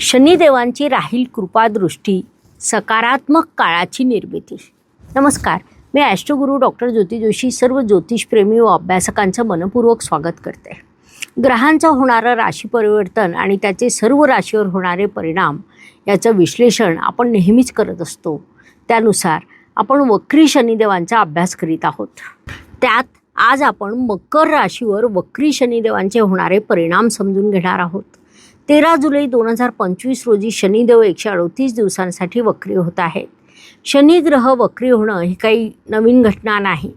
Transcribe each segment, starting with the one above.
शनिदेवांची राहील कृपादृष्टी सकारात्मक काळाची निर्मिती. नमस्कार मी ॲस्ट्रोगुरू डॉक्टर ज्योती जोशी सर्व ज्योतिषप्रेमी व अभ्यासकांचं मनपूर्वक स्वागत करते. ग्रहांचं होणारं राशी परिवर्तन आणि त्याचे सर्व राशीवर होणारे परिणाम याचं विश्लेषण आपण नेहमीच करत असतो. त्यानुसार आपण वक्री शनिदेवांचा अभ्यास करीत आहोत. त्यात आज आपण मकर राशीवर वक्री शनिदेवांचे होणारे परिणाम समजून घेणार आहोत. तेरा जुलै दोन हजार पंचवीस रोजी शनिदेव एकशे अडतीस दिवसांसाठी वक्री होत आहेत. शनिग्रह वक्री होणं ही काही नवीन घटना नाही.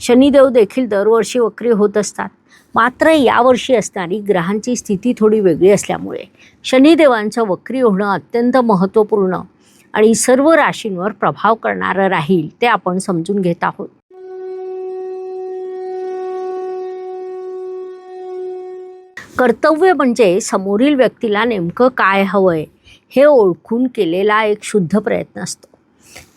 शनिदेव देखील दरवर्षी वक्री होत असतात. मात्र यावर्षी असणारी ग्रहांची स्थिती थोडी वेगळी असल्यामुळे शनिदेवांचं वक्री होणं अत्यंत महत्त्वपूर्ण आणि सर्व राशींवर प्रभाव करणारं राहील ते आपण समजून घेत आहोत. कर्तव्य म्हणजे समोरील व्यक्तीला नेमकं काय हवं आहे हे ओळखून केलेला एक शुद्ध प्रयत्न असतो.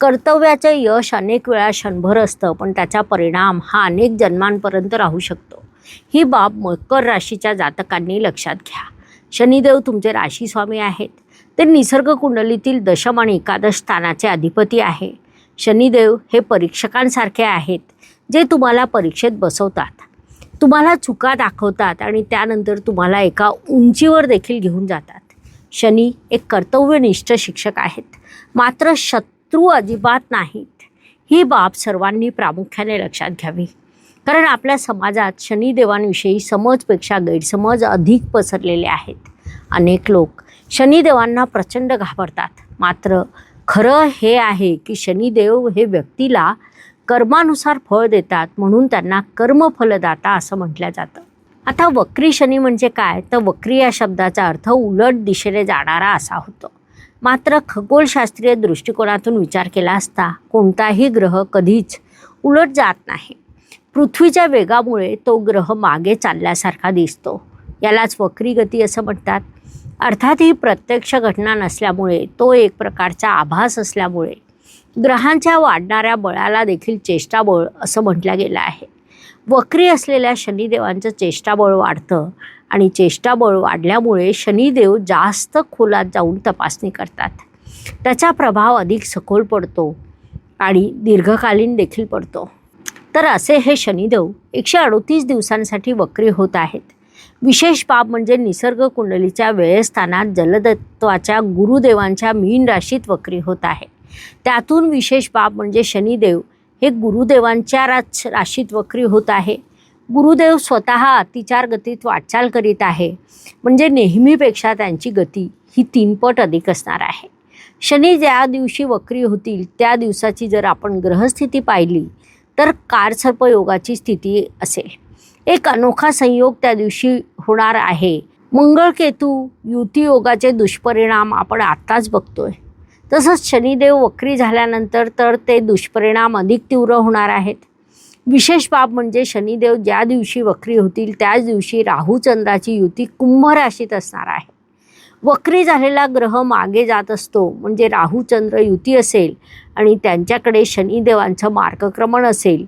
कर्तव्याचं यश अनेक वेळा क्षणभर असतं पण त्याचा परिणाम हा अनेक जन्मांपर्यंत राहू शकतो. ही बाब मकर राशीच्या जातकांनी लक्षात घ्या. शनिदेव तुमचे राशीस्वामी आहेत. ते निसर्ग कुंडलीतील दशम आणि एकादश स्थानाचे अधिपती आहे. शनिदेव हे परीक्षकांसारखे आहेत जे तुम्हाला परीक्षेत बसवतात. तुम्हाला चुका दाखवतात आणि त्यानंतर तुम्हाला एका उंचीवर देखील घेऊन जातात. शनी एक कर्तव्यनिष्ठ शिक्षक आहेत. मात्र शत्रू अजिबात नाहीत. ही बाब सर्वांनी प्रामुख्याने लक्षात घ्यावी. कारण आपल्या समाजात शनिदेवांविषयी समजपेक्षा गैरसमज अधिक पसरलेले आहेत. अनेक लोक शनिदेवांना प्रचंड घाबरतात. मात्र खरं हे आहे की शनिदेव हे व्यक्तीला कर्मानुसार फळ देतात म्हणून त्यांना कर्मफलदाता असं म्हटलं जातं. आता वक्री शनी म्हणजे काय? तर वक्री या शब्दाचा अर्थ उलट दिशेने जाणारा असा होतो. मात्र खगोलशास्त्रीय दृष्टिकोनातून विचार केला असता कोणताही ग्रह कधीच उलट जात नाही. पृथ्वीच्या वेगामुळे तो ग्रह मागे चालल्यासारखा दिसतो. यालाच वक्री गती असं म्हणतात. अर्थात ही प्रत्यक्ष घटना नसल्यामुळे तो एक प्रकारचा आभास असल्यामुळे ग्रहांच्या वाढणाऱ्या बळाला देखील चेष्टाबळ असं म्हटलं गेलं आहे. वक्री असलेल्या शनिदेवांचं चेष्टाबळ वाढतं आणि चेष्टाबळ वाढल्यामुळे शनिदेव जास्त खोलात जाऊन तपासणी करतात. त्याचा प्रभाव अधिक सखोल पडतो आणि दीर्घकालीन देखील पडतो. तर असे हे शनिदेव एकशे अडतीस दिवसांसाठी वक्री होत आहेत. विशेष बाब म्हणजे निसर्ग कुंडलीच्या वेळस्थानात जलदत्वाच्या गुरुदेवांच्या मीन राशीत वक्री होत आहे. त्यातून विशेष बाब म्हणजे शनिदेव हे गुरुदेवांच्या राच राशीत वक्री होत आहे. गुरुदेव स्वतः अतिचार गतीत वाटचाल करीत आहे. म्हणजे नेहमीपेक्षा त्यांची गती ही तीनपट अधिक असणार आहे. शनी ज्या दिवशी वक्री होतील त्या दिवसाची जर आपण ग्रहस्थिती पाहिली तर कारसर्पयोगाची स्थिती असेल. एक अनोखा संयोग त्या दिवशी होणार आहे. मंगळकेतू युती योगाचे दुष्परिणाम आपण आत्ताच बघतोय. तसंच शनिदेव वक्री झाल्यानंतर तर ते दुष्परिणाम अधिक तीव्र होणार आहेत. विशेष बाब म्हणजे शनिदेव ज्या दिवशी वक्री होतील त्याच दिवशी राहूचंद्राची युती कुंभ राशीत असणार आहे. वक्री झालेला ग्रह मागे जात असतो म्हणजे राहूचंद्र युती असेल आणि त्यांच्याकडे शनिदेवांचं मार्गक्रमण असेल.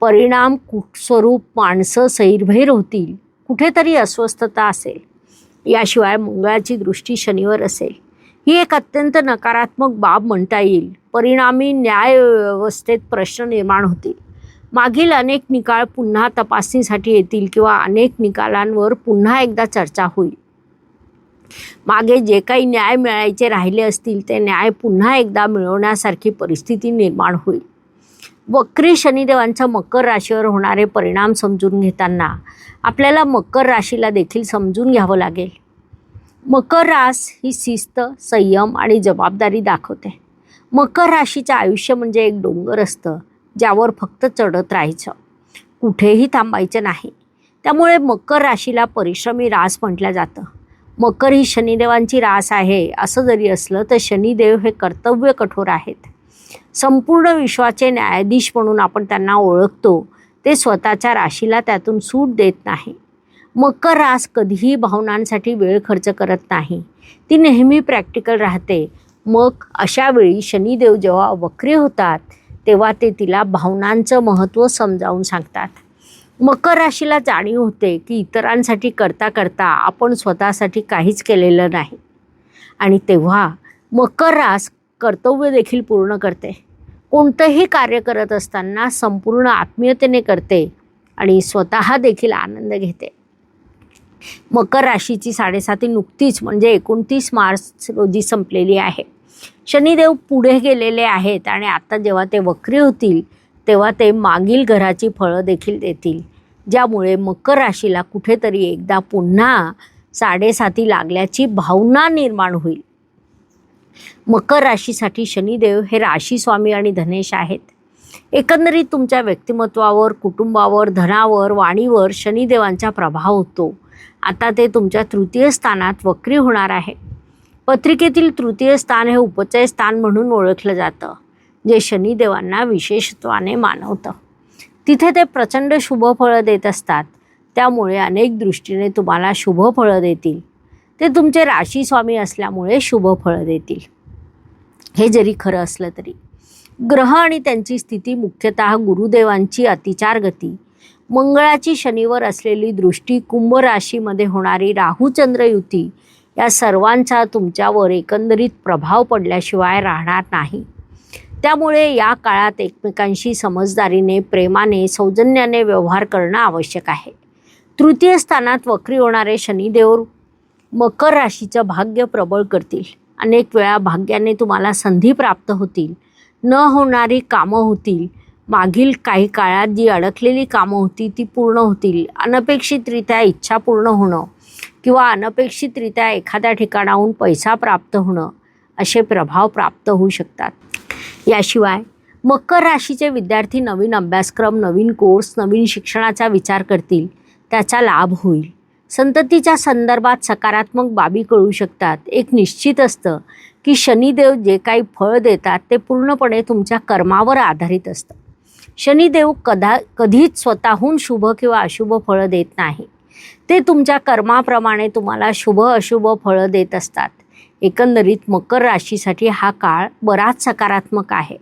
परिणाम कुटस्वरूप माणसं सैरभैर होतील कुठेतरी अस्वस्थता असेल. याशिवाय मंगळाची दृष्टी शनिवर असेल. ही एक अत्यंत नकारात्मक बाब म्हणता येईल. परिणामी न्याय व्यवस्थेत प्रश्न निर्माण होतील. मागील अनेक निकाल पुन्हा तपासणीसाठी येतील किंवा अनेक निकालांवर पुन्हा एकदा चर्चा होईल. मागे जे काही न्याय मिळायचे राहिले असतील ते न्याय पुन्हा एकदा मिळवण्यासारखी परिस्थिती निर्माण होईल. वक्री शनिदेवांचा मकर राशीवर होणारे परिणाम समजून घेताना आपल्याला मकर राशीला देखील समजून घ्यावं लागेल. मकर रास ही शिस्त संयम आणि जबाबदारी दाखवते. मकर राशीचं आयुष्य म्हणजे एक डोंगर असतं ज्यावर फक्त चढत राहायचं. कुठेही थांबायचं नाही. त्यामुळे मकर राशीला परिश्रमी रास म्हटलं जातं. मकर ही शनिदेवांची रास आहे असं जरी असलं तर शनिदेव हे कर्तव्य कठोर आहेत. संपूर्ण विश्वाचे न्यायाधीश म्हणून आपण त्यांना ओळखतो ते स्वतःच्या राशीला त्यातून सूट देत नाही. मकर रास कधीही भावनांसाठी वेळ खर्च करत नाही. ती नेहमी प्रॅक्टिकल राहते. मग अशा वेळी शनिदेव जेव्हा वक्रे होतात तेव्हा ते तिला भावनांचं महत्त्व समजावून सांगतात. मकर राशीला जाणीव होते की इतरांसाठी करता करता आपण स्वतःसाठी काहीच केलेलं नाही. आणि तेव्हा मकर रास कर्तव्य देखील पूर्ण करते. कोणतंही कार्य करत असताना संपूर्ण आत्मीयतेने करते आणि स्वतः देखील आनंद घेते. मकर राशीची साडेसाती नुकतीच म्हणजे एकोणतीस मार्च रोजी संपलेली आहे. शनिदेव पुढे गेलेले आहेत आणि आता जेव्हा ते वक्री होतील तेव्हा ते मागील घराची फळं देखील देतील ज्यामुळे मकर राशीला कुठेतरी एकदा पुन्हा साडेसाती लागल्याची भावना निर्माण होईल. मकर राशीसाठी शनिदेव हे राशी स्वामी आणि धनेश आहेत. एकंदरीत तुमच्या व्यक्तिमत्वावर कुटुंबावर धनावर वाणीवर शनिदेवांचा प्रभाव होतो. आता ते तुमच्या तृतीय स्थानात वक्री होणार आहे. पत्रिकेतील तृतीय स्थान हे उपचय स्थान म्हणून ओळखलं जातं जे शनिदेवांना विशेषत्वाने मानवतं. तिथे ते प्रचंड शुभ फळं देत असतात. त्यामुळे अनेक दृष्टीने तुम्हाला शुभ फळं देतील. ते तुमचे राशी स्वामी असल्यामुळे शुभफळं देतील. हे जरी खरं असलं तरी. ग्रह आणि त्यांची स्थिती मुख्यतः गुरुदेवांची अतिचार गती मंगळाची शनिवर असलेली दृष्टी कुंभ राशीमध्ये होणारी राहूचंद्र युती या सर्वांचा तुमच्यावर एकंदरीत प्रभाव पडल्याशिवाय राहणार नाही. त्यामुळे या काळात एकमेकांशी समजदारीने प्रेमाने सौजन्याने व्यवहार करणं आवश्यक आहे. तृतीय स्थानात वक्री होणारे शनिदेव मकर राशीचं भाग्य प्रबळ करतील. अनेक वेळा भाग्याने तुम्हाला संधी प्राप्त होतील. न होणारी कामं होतील. मागील काही काळात जी अडकलेली कामं होती ती पूर्ण होतील. अनपेक्षितरित्या इच्छा पूर्ण होणं किंवा अनपेक्षितरित्या एखाद्या ठिकाणाहून पैसा प्राप्त होणं असे प्रभाव प्राप्त होऊ शकतात. याशिवाय मकर राशीचे विद्यार्थी नवीन अभ्यासक्रम नवीन कोर्स नवीन शिक्षणाचा विचार करतील. त्याचा लाभ होईल. संततीच्या संदर्भात सकारात्मक बाबी कळू शकतात. एक निश्चित असतं की शनिदेव जे काही फळ देतात ते पूर्णपणे तुमच्या कर्मावर आधारित असतं. शनिदेव कदा कधीच स्वतःहून शुभ किंवा अशुभ फळं देत नाही. ते तुमच्या कर्माप्रमाणे तुम्हाला शुभ अशुभ फळं देत असतात. एकंदरीत मकर राशीसाठी हा काळ बराच सकारात्मक आहे.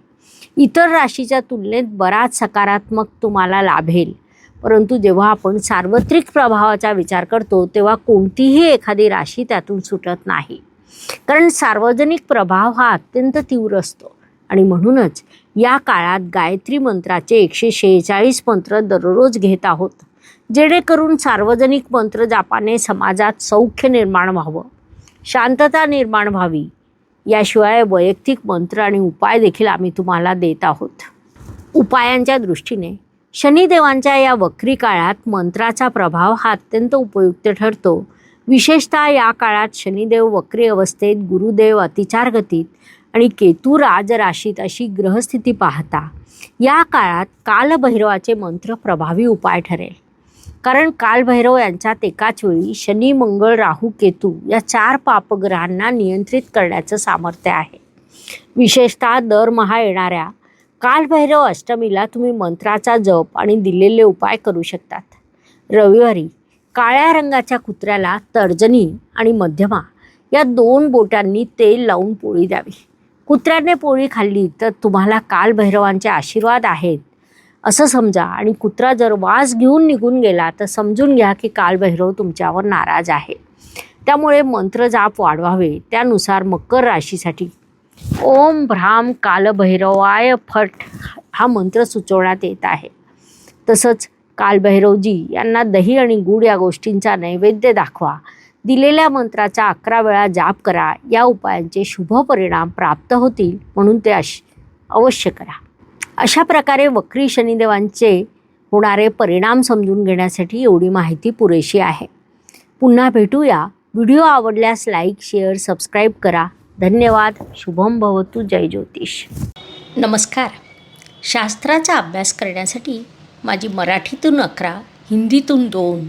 इतर राशीच्या तुलनेत बराच सकारात्मक तुम्हाला लाभेल. परंतु जेव्हा आपण सार्वत्रिक प्रभावाचा विचार करतो तेव्हा कोणतीही एखादी राशी त्यातून सुटत नाही. कारण सार्वजनिक प्रभाव हा अत्यंत तीव्र असतो. आणि म्हणूनच या काळात गायत्री मंत्राचे एकशे शेहेचाळीस मंत्र दररोज घेत आहोत. जेणेकरून सार्वजनिक मंत्र जापाने समाजात सौख्य निर्माण व्हावं. शांतता निर्माण व्हावी. याशिवाय वैयक्तिक मंत्र आणि उपाय देखील आम्ही तुम्हाला देत आहोत. उपायांच्या दृष्टीने शनिदेवांच्या या वक्री काळात मंत्राचा प्रभाव हा अत्यंत उपयुक्त ठरतो. विशेषतः या काळात शनिदेव वक्री अवस्थेत गुरुदेव अतिचार गतीत आणि केतू राजराशीत अशी ग्रहस्थिती पाहता या काळात कालभैरवाचे मंत्र प्रभावी उपाय ठरेल. कारण कालभैरव यांच्यात एकाच वेळी शनी मंगळ राहू केतू या चार पापग्रहांना नियंत्रित करण्याचं सामर्थ्य आहे. विशेषतः दरमहा येणाऱ्या कालभैरव अष्टमीला तुम्ही मंत्राचा जप आणि दिलेले उपाय करू शकतात. रविवारी काळ्या रंगाच्या कुत्र्याला तर्जनी आणि मध्यमा या दोन बोटांनी तेल लावून पोळी द्यावी. कुत्र्याने पोळी खाल्ली तर तुम्हाला कालभैरवांचे आशीर्वाद आहेत. असं समजा आणि कुत्रा जर वास घेऊन निघून गेला तर समजून घ्या की कालभैरव तुमच्यावर नाराज आहे. त्यामुळे मंत्र जाप वाढवावे. त्यानुसार मकर राशीसाठी ओम भ्राम कालभैरवाय फट हा मंत्र सुचवण्यात येत आहे. तसंच कालभैरवजी यांना दही आणि गूळ या गोष्टींचा नैवेद्य दाखवा. दिलेल्या मंत्राचा अकरा वेळा जाप करा. या उपायांचे शुभ परिणाम प्राप्त होतील म्हणून ते अश अवश्य करा. अशा प्रकारे वक्री शनिदेवांचे होणारे परिणाम समजून घेण्यासाठी एवढी माहिती पुरेशी आहे. पुन्हा भेटूया. व्हिडिओ आवडल्यास लाईक शेअर सबस्क्राईब करा. धन्यवाद. शुभम भवतु. जय ज्योतिष. नमस्कार. शास्त्राचा अभ्यास करण्यासाठी माझी मराठीतून अकरा हिंदीतून दोन